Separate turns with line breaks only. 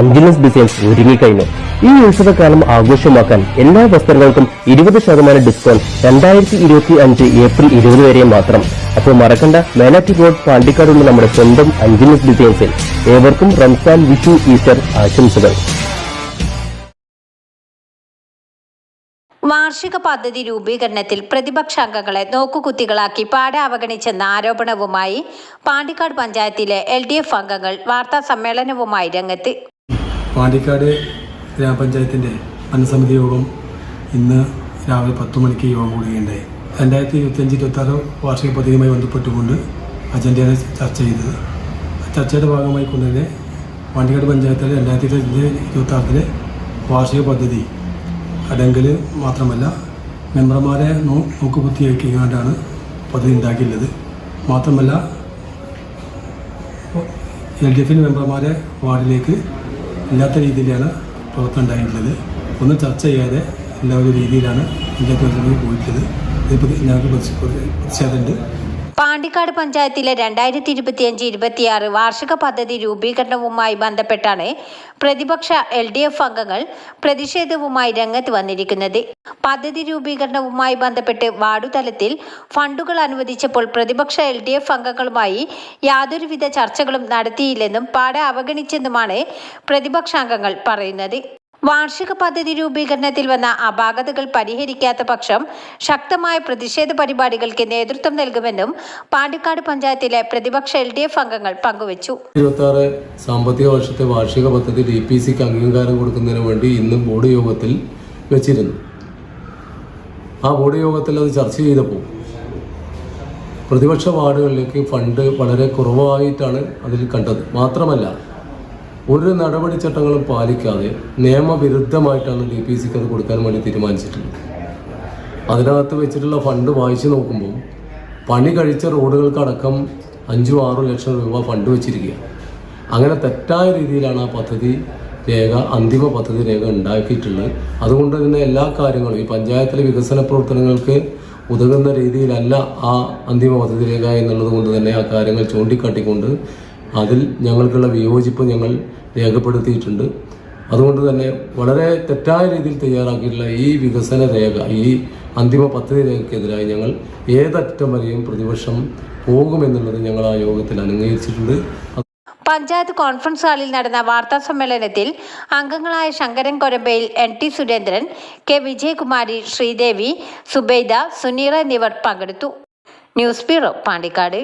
Anjali's designs ഒരുങ്ങിക്കഴിഞ്ഞു. ഈ ഉത്സവകാലം ആഘോഷമാക്കാൻ എല്ലാ വസ്ത്രങ്ങൾക്കും ഇരുപത് ശതമാനം ഡിസ്കൗണ്ട് രണ്ടായിരത്തി ഇരുപത്തി അഞ്ച് ഏപ്രിൽ ഇരുപത് വരെ മാത്രം. അപ്പോൾ മറക്കണ്ട മേലാറ്റി റോഡ് പാണ്ടിക്കാടുള്ള നമ്മുടെ സ്വന്തം അഞ്ചിനസ് ഡിസൈൻസിൽ ഏവർക്കും റംസാൻ വിഷു ഈസ്റ്റർ ആശംസകൾ.
വാർഷിക പദ്ധതി രൂപീകരണത്തിൽ പ്രതിപക്ഷ അംഗങ്ങളെ നോക്കുകുത്തികളാക്കി പാടെ അവഗണിച്ചെന്ന ആരോപണവുമായി പാണ്ടിക്കാട് പഞ്ചായത്തിലെ എൽ ഡി എഫ് അംഗങ്ങൾ വാർത്താ സമ്മേളനവുമായി രംഗത്ത്
പാണ്ടിക്കാട് ഗ്രാമപഞ്ചായത്തിന്റെ മനസമിതി യോഗം ഇന്ന് രാവിലെ പത്ത് മണിക്ക് യോഗം കൂടുകയുണ്ടായി. രണ്ടായിരത്തി ഇരുപത്തിയഞ്ച് ഇരുപത്താറ് വാർഷിക പദ്ധതിയുമായി ബന്ധപ്പെട്ടുകൊണ്ട് അജണ്ടയാണ് ചർച്ച ചെയ്തത്. ചർച്ചയുടെ ഭാഗമായി കൊണ്ട് തന്നെ പാണ്ടിക്കാട് പഞ്ചായത്തിലെ രണ്ടായിരത്തി ഇരുപത്തഞ്ച് ഇരുപത്താറിലെ വാർഷിക പദ്ധതി അടങ്കൽ മാത്രമല്ല മെമ്പർമാരെ നോ നോക്കുകുത്തിയാക്കിക്കൊണ്ടാണ് പദ്ധതി ഉണ്ടാക്കിയുള്ളത്. മാത്രമല്ല എൽ ഡി എഫിന്റെ മെമ്പർമാരെ വാർഡിലേക്ക് ഇല്ലാത്ത രീതിയിലാണ് പ്രവർത്തനം ഉണ്ടായിട്ടുള്ളത്. ഒന്നും ചർച്ച ചെയ്യാതെ എല്ലാ ഒരു രീതിയിലാണ് ഇന്ത്യ പോയിട്ടുള്ളത്. ഇതിപ്പോൾ ഞങ്ങൾക്ക് പ്രതിഷേധമുണ്ട്.
പാണ്ടിക്കാട് പഞ്ചായത്തിലെ രണ്ടായിരത്തി ഇരുപത്തിയഞ്ച് ഇരുപത്തിയാറ് വാർഷിക പദ്ധതി രൂപീകരണവുമായി ബന്ധപ്പെട്ടാണ് പ്രതിപക്ഷ എൽ ഡി എഫ് അംഗങ്ങൾ പ്രതിഷേധവുമായി രംഗത്ത് വന്നിരിക്കുന്നത്. പദ്ധതി രൂപീകരണവുമായി ബന്ധപ്പെട്ട് വാർഡുതലത്തിൽ ഫണ്ടുകൾ അനുവദിച്ചപ്പോൾ പ്രതിപക്ഷ എൽ ഡി എഫ് അംഗങ്ങളുമായി യാതൊരുവിധ ചർച്ചകളും നടത്തിയില്ലെന്നും പാടെ അവഗണിച്ചെന്നുമാണ് പ്രതിപക്ഷാംഗങ്ങൾ പറയുന്നത്. വാർഷിക പദ്ധതി രൂപീകരണത്തിൽ വന്ന അപാകതകൾ പരിഹരിക്കാത്ത പക്ഷം ശക്തമായ പ്രതിഷേധ പരിപാടികൾക്ക് നേതൃത്വം നൽകുമെന്നും പാണ്ടിക്കാട് പഞ്ചായത്തിലെ പ്രതിപക്ഷ എൽ ഡി എഫ് അംഗങ്ങൾ പങ്കുവച്ചു.
ഇരുപത്തി സാമ്പത്തിക വർഷത്തെ വാർഷിക പദ്ധതി ഡി പി സിക്ക് അംഗീകാരം കൊടുക്കുന്നതിന് വേണ്ടി ഇന്ന് ബോർഡ് യോഗത്തിൽ വെച്ചിരുന്നു. ആ ബോർഡ് യോഗത്തിൽ അത് ചർച്ച ചെയ്തപ്പോൾ പ്രതിപക്ഷ വാർഡുകളിലേക്ക് ഫണ്ട് വളരെ കുറവായിട്ടാണ് അതിൽ കണ്ടത്. മാത്രമല്ല ഒരു നടപടിച്ചട്ടങ്ങളും പാലിക്കാതെ നിയമവിരുദ്ധമായിട്ടാണ് ഡി പി സിക്ക് അത് കൊടുക്കാൻ വേണ്ടി തീരുമാനിച്ചിട്ടുള്ളത്. അതിനകത്ത് വെച്ചിട്ടുള്ള ഫണ്ട് വായിച്ചു നോക്കുമ്പോൾ പണി കഴിച്ച റോഡുകൾക്കടക്കം അഞ്ചും ആറും ലക്ഷം രൂപ ഫണ്ട് വെച്ചിരിക്കുക അങ്ങനെ തെറ്റായ രീതിയിലാണ് ആ പദ്ധതി രേഖ അന്തിമ പദ്ധതി രേഖ ഉണ്ടാക്കിയിട്ടുള്ളത്. അതുകൊണ്ട് തന്നെ എല്ലാ കാര്യങ്ങളും ഈ പഞ്ചായത്തിലെ വികസന പ്രവർത്തനങ്ങൾക്ക് ഉതകുന്ന രീതിയിലല്ല ആ അന്തിമ പദ്ധതി രേഖ എന്നുള്ളത് കൊണ്ട് തന്നെ ആ കാര്യങ്ങൾ ചൂണ്ടിക്കാട്ടിക്കൊണ്ട് അതിൽ ഞങ്ങൾക്കുള്ള വിയോജിപ്പ് ഞങ്ങൾ രേഖപ്പെടുത്തിയിട്ടുണ്ട്. അതുകൊണ്ട് തന്നെ വളരെ തെറ്റായ രീതിയിൽ തയ്യാറാക്കിയിട്ടുള്ള ഈ വികസന രേഖ ഈ അന്തിമ പദ്ധതി രേഖയ്ക്കെതിരായി ഞങ്ങൾ ഏതറ്റം വരെയും പ്രതിപക്ഷം പോകുമെന്നുള്ളത് ഞങ്ങൾ ആ യോഗത്തിൽ അനുഗ്രഹിച്ചിട്ടുണ്ട്
പഞ്ചായത്ത് കോൺഫറൻസ് ഹാളിൽ നടന്ന വാർത്താ സമ്മേളനത്തിൽ അംഗങ്ങളായ Sankaran Korambayil N T Surendran K Vijayakumari Sreedevi Subaida Suneera എന്നിവർ പങ്കെടുത്തു. News bureau Pandikkad.